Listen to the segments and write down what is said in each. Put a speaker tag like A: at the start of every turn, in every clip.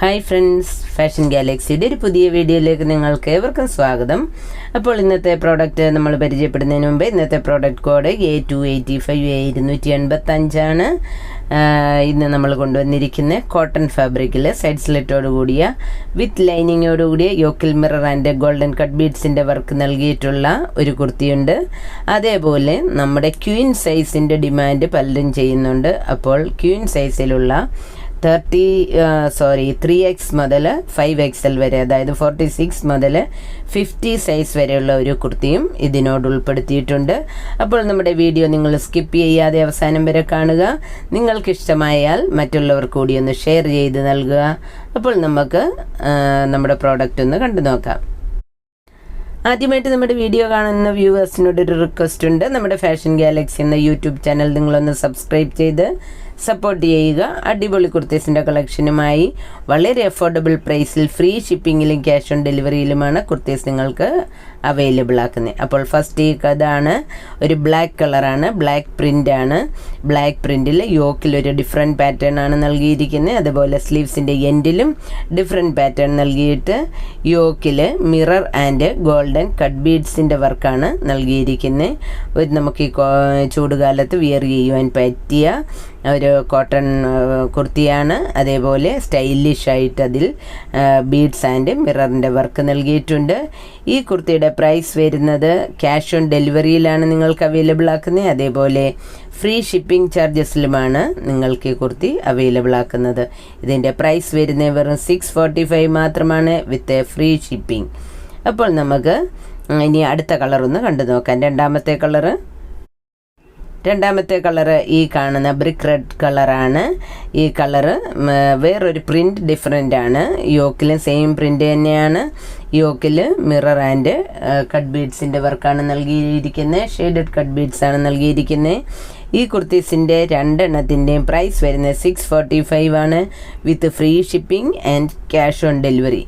A: Hi friends fashion ഗാലക്സിയുടെ ഒരു പുതിയ വീഡിയോയിലേക്ക് നിങ്ങൾക്ക് ഏവർക്കും സ്വാഗതം. അപ്പോൾ ഇന്നത്തെ പ്രോഡക്റ്റ് നമ്മൾ പരിചയപ്പെടുന്നതിന് മുമ്പ് ഇന്നത്തെ product code A two eighty five A ഇരുന്നൂറ്റി എൺപത്തഞ്ചാണ് ഇന്ന് നമ്മൾ കൊണ്ടുവന്നിരിക്കുന്ന കോട്ടൺ ഫാബ്രിക്കിൽ സൈഡ് സ്ലിറ്റോട് കൂടിയ വിത്ത് ലൈനിങ്ങോട് കൂടിയ യോക്കിൽ മിറർ ആൻഡ് ഗോൾഡൻ കട്ട് ബീഡ്സിന്റെ വർക്ക് നൽകിയിട്ടുള്ള ഒരു കുർത്തിയുണ്ട്. അതേപോലെ നമ്മുടെ ക്വീൻ സൈസിന്റെ ഡിമാൻഡ് പലരും ചെയ്യുന്നുണ്ട്. അപ്പോൾ ക്വീൻ സൈസിലുള്ള തേർട്ടി സോറി ത്രീ എക്സ് മുതൽ ഫൈവ് എക്സ് എൽ വരെ അതായത് ഫോർട്ടി സിക്സ് മുതൽ ഫിഫ്റ്റി സൈസ് വരെയുള്ള ഒരു കുർത്തിയും ഇതിനോട് ഉൾപ്പെടുത്തിയിട്ടുണ്ട്. അപ്പോൾ നമ്മുടെ വീഡിയോ നിങ്ങൾ സ്കിപ്പ് ചെയ്യാതെ അവസാനം വരെ കാണുക. നിങ്ങൾക്കിഷ്ടമായാൽ മറ്റുള്ളവർ കൂടി ഒന്ന് ഷെയർ ചെയ്ത് നൽകുക. അപ്പോൾ നമുക്ക് നമ്മുടെ പ്രോഡക്റ്റ് ഒന്ന് കണ്ടു നോക്കാം. ആദ്യമായിട്ട് നമ്മുടെ വീഡിയോ കാണുന്ന വ്യൂവേഴ്സിനോട് ഒരു റിക്വസ്റ്റ് ഉണ്ട്. നമ്മുടെ ഫാഷൻ ഗാലക്സി എന്ന യൂട്യൂബ് ചാനൽ നിങ്ങളൊന്ന് സബ്സ്ക്രൈബ് ചെയ്ത് സപ്പോർട്ട് ചെയ്യുക. അടിപൊളി കുർത്തീസിന്റെ കളക്ഷനുമായി വളരെ അഫോർഡബിൾ പ്രൈസിൽ ഫ്രീ ഷിപ്പിങ്ങിലും ക്യാഷ് ഓൺ ഡെലിവറിയിലുമാണ് കുർത്തീസ് നിങ്ങൾക്ക് അവൈലബിൾ ആക്കുന്നത്. അപ്പോൾ ഫസ്റ്റ് ഈ അതാണ്. ഒരു ബ്ലാക്ക് കളറാണ് ബ്ലാക്ക് പ്രിന്റ് ആണ്. ബ്ലാക്ക് പ്രിന്റിൽ യോക്കിൽ ഒരു ഡിഫറെന്റ് പാറ്റേൺ ആണ് നൽകിയിരിക്കുന്നത്. അതുപോലെ സ്ലീവ്സിന്റെ എൻഡിലും ഡിഫറെന്റ് പാറ്റേൺ നൽകിയിട്ട് യോക്കിൽ മിറർ ആൻഡ് ഗോൾഡൻ കട്ട് ബീഡ്സിന്റെ വർക്കാണ് നൽകിയിരിക്കുന്നത്. ഒരു നമുക്ക് ഈ ചൂടുകാലത്ത് വിയർ ചെയ്യുവാൻ പറ്റിയ ഒരു കോട്ടൺ കുർത്തിയാണ്. അതേപോലെ സ്റ്റൈലിഷ് ആയിട്ട് അതിൽ ബീഡ്സ് ആൻഡ് മിററിന്റെ വർക്ക് നൽകിയിട്ടുണ്ട്. ഈ കുർത്തിയുടെ പ്രൈസ് വരുന്നത് ക്യാഷ് ഓൺ ഡെലിവറിയിലാണ് നിങ്ങൾക്ക് അവൈലബിൾ ആക്കുന്നത്. അതേപോലെ ഫ്രീ ഷിപ്പിംഗ് ചാർജസിലുമാണ് നിങ്ങൾക്ക് ഈ കുർത്തി അവൈലബിൾ ആക്കുന്നത്. ഇതിന്റെ പ്രൈസ് വരുന്നത് വെറും സിക്സ് ഫോർട്ടി ഫൈവ് മാത്രമാണ് വിത്ത് എ ഫ്രീ ഷിപ്പിംഗ് അപ്പോൾ നമുക്ക് ഇനി അടുത്ത കളർ ഒന്ന് കണ്ടു നോക്കാം രണ്ടാമത്തെ കളറ് രണ്ടാമത്തെ കളറ് ഈ കാണുന്ന ബ്രിക്ക് റെഡ് കളറാണ്. ഈ കളറ് വേറൊരു പ്രിന്റ് ഡിഫറെന്റ് ആണ്. യോക്കിലും സെയിം പ്രിന്റ് തന്നെയാണ്. യോക്കിൽ മിറർ ആൻഡ് കട്ട് ബീഡ്സിന്റെ വർക്കാണ് നൽകിയിരിക്കുന്നത് ഷെയ്ഡഡ് കട്ട് ബീഡ്സ് ആണ് നൽകിയിരിക്കുന്നത് ഈ കുർത്തീസിന്റെ രണ്ടെണ്ണത്തിന്റെയും പ്രൈസ് വരുന്നത് സിക്സ് ഫോർട്ടി ഫൈവ് ആണ്. With free shipping and cash on delivery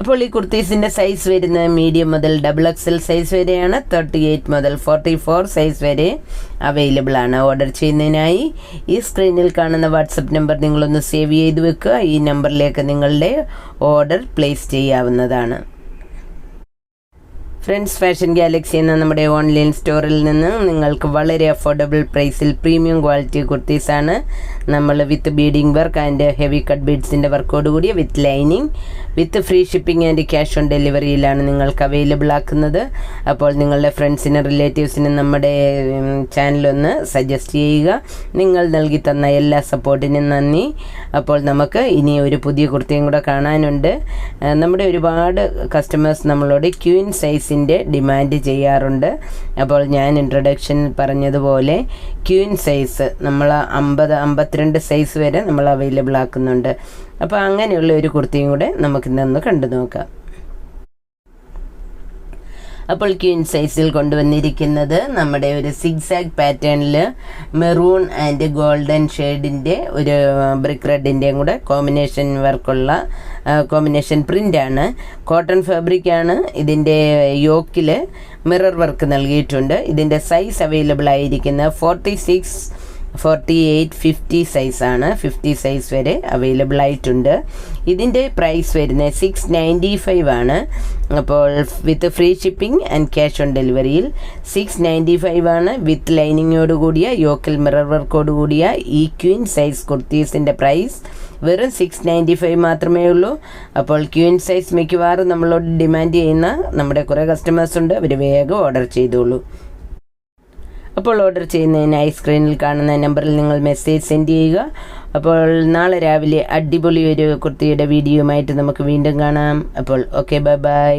A: അപ്പോൾ ഈ കുർത്തീസിന്റെ സൈസ് വരുന്നത് മീഡിയം മുതൽ ഡബിൾ എക്സൽ സൈസ് വരെയാണ്. തേർട്ടി എയ്റ്റ് മുതൽ ഫോർട്ടി ഫോർ സൈസ് വരെ അവൈലബിൾ ആണ്. ഓർഡർ ചെയ്യുന്നതിനായി ഈ സ്ക്രീനിൽ കാണുന്ന വാട്സപ്പ് നമ്പർ നിങ്ങളൊന്ന് സേവ് ചെയ്ത് വെക്കുക. ഈ നമ്പറിലേക്ക് നിങ്ങളുടെ ഓർഡർ പ്ലേസ് ചെയ്യാവുന്നതാണ്. ഫ്രണ്ട്സ് ഫാഷൻ ഗാലക്സി എന്ന നമ്മുടെ ഓൺലൈൻ സ്റ്റോറിൽ നിന്ന് നിങ്ങൾക്ക് വളരെ അഫോർഡബിൾ പ്രൈസിൽ പ്രീമിയം ക്വാളിറ്റി കുർത്തീസാണ് നമ്മൾ with beading work and heavy cut ബീഡ്സിന്റെ വർക്കോടുകൂടി with lining with free shipping and cash on ഡെലിവറിയിലാണ് നിങ്ങൾക്ക് അവൈലബിൾ ആക്കുന്നത്. അപ്പോൾ നിങ്ങളുടെ ഫ്രണ്ട്സിനും റിലേറ്റീവ്സിനും നമ്മുടെ ചാനലൊന്ന് സജസ്റ്റ് ചെയ്യുക. നിങ്ങൾ നൽകി തന്ന എല്ലാ സപ്പോർട്ടിനും നന്ദി. അപ്പോൾ നമുക്ക് ഇനി ഒരു പുതിയ കുർത്തിയും കൂടെ കാണാനുണ്ട്. നമ്മുടെ ഒരുപാട് കസ്റ്റമേഴ്സ് നമ്മളോട് ക്യൂൻ സൈസിന്റെ ഡിമാൻഡ് ചെയ്യാറുണ്ട്. അപ്പോൾ ഞാൻ ഇൻട്രൊഡക്ഷൻ പറഞ്ഞതുപോലെ ക്യൂൻ സൈസ് നമ്മൾ അമ്പത് അമ്പത്തിരണ്ട് സൈസ് വരെ നമ്മൾ അവൈലബിൾ ആക്കുന്നുണ്ട്. അപ്പോൾ അങ്ങനെയുള്ള ഒരു കുർത്തിയും കൂടെ നമുക്കിന്നൊന്ന് കണ്ടു നോക്കാം. അപ്പോൾ ക്യൂൻ സൈസിൽ കൊണ്ടുവന്നിരിക്കുന്നത് നമ്മുടെ ഒരു സിഗ്സാഗ് പാറ്റേണിൽ മെറൂൺ ആൻഡ് ഗോൾഡൻ ഷെയ്ഡിന്റെ ഒരു ബ്രിക്ക് റെഡിന്റെയും കൂടെ കോമ്പിനേഷൻ വർക്കുള്ള കോമ്പിനേഷൻ പ്രിന്റാണ് കോട്ടൺ ഫാബ്രിക്കാണ് ഇതിന്റെ യോക്കിൽ മിറർ വർക്ക് നൽകിയിട്ടുണ്ട്. ഇതിന്റെ സൈസ് അവൈലബിൾ ആയിരിക്കുന്ന forty six forty eight fifty സൈസാണ് ഫിഫ്റ്റി സൈസ് വരെ അവൈലബിൾ ആയിട്ടുണ്ട്. ഇതിന്റെ പ്രൈസ് വരുന്നത് സിക്സ് നയന്റി ഫൈവ് ആണ്. അപ്പോൾ with free shipping and cash on ഡെലിവറിയിൽ six ninety five ആണ്. വിത്ത് ലൈനിങ്ങോട് കൂടിയ യോക്കൽ മിറർ വർക്കോട് കൂടിയ ഈ ക്വീൻ സൈസ് കുർത്തീസിന്റെ പ്രൈസ് വെറും സിക്സ് നയന്റി ഫൈവ് മാത്രമേ ഉള്ളൂ. അപ്പോൾ ക്വീൻ സൈസ് മിക്കവാറും നമ്മളോട് ഡിമാൻഡ് ചെയ്യുന്ന നമ്മുടെ കുറേ കസ്റ്റമേഴ്സ് ഉണ്ട്. അവർ വേഗം ഓർഡർ ചെയ്തോളൂ. അപ്പോൾ ഓർഡർ ചെയ്യുന്നതിനായി സ്ക്രീനിൽ കാണുന്ന നമ്പറിൽ നിങ്ങൾ മെസ്സേജ് സെൻഡ് ചെയ്യുക. അപ്പോൾ നാളെ രാവിലെ അടിപൊളി ഒരു കുർത്തിയുടെ വീഡിയോയുമായിട്ട് നമുക്ക് വീണ്ടും കാണാം. അപ്പോൾ ഓക്കെ ബൈ ബൈ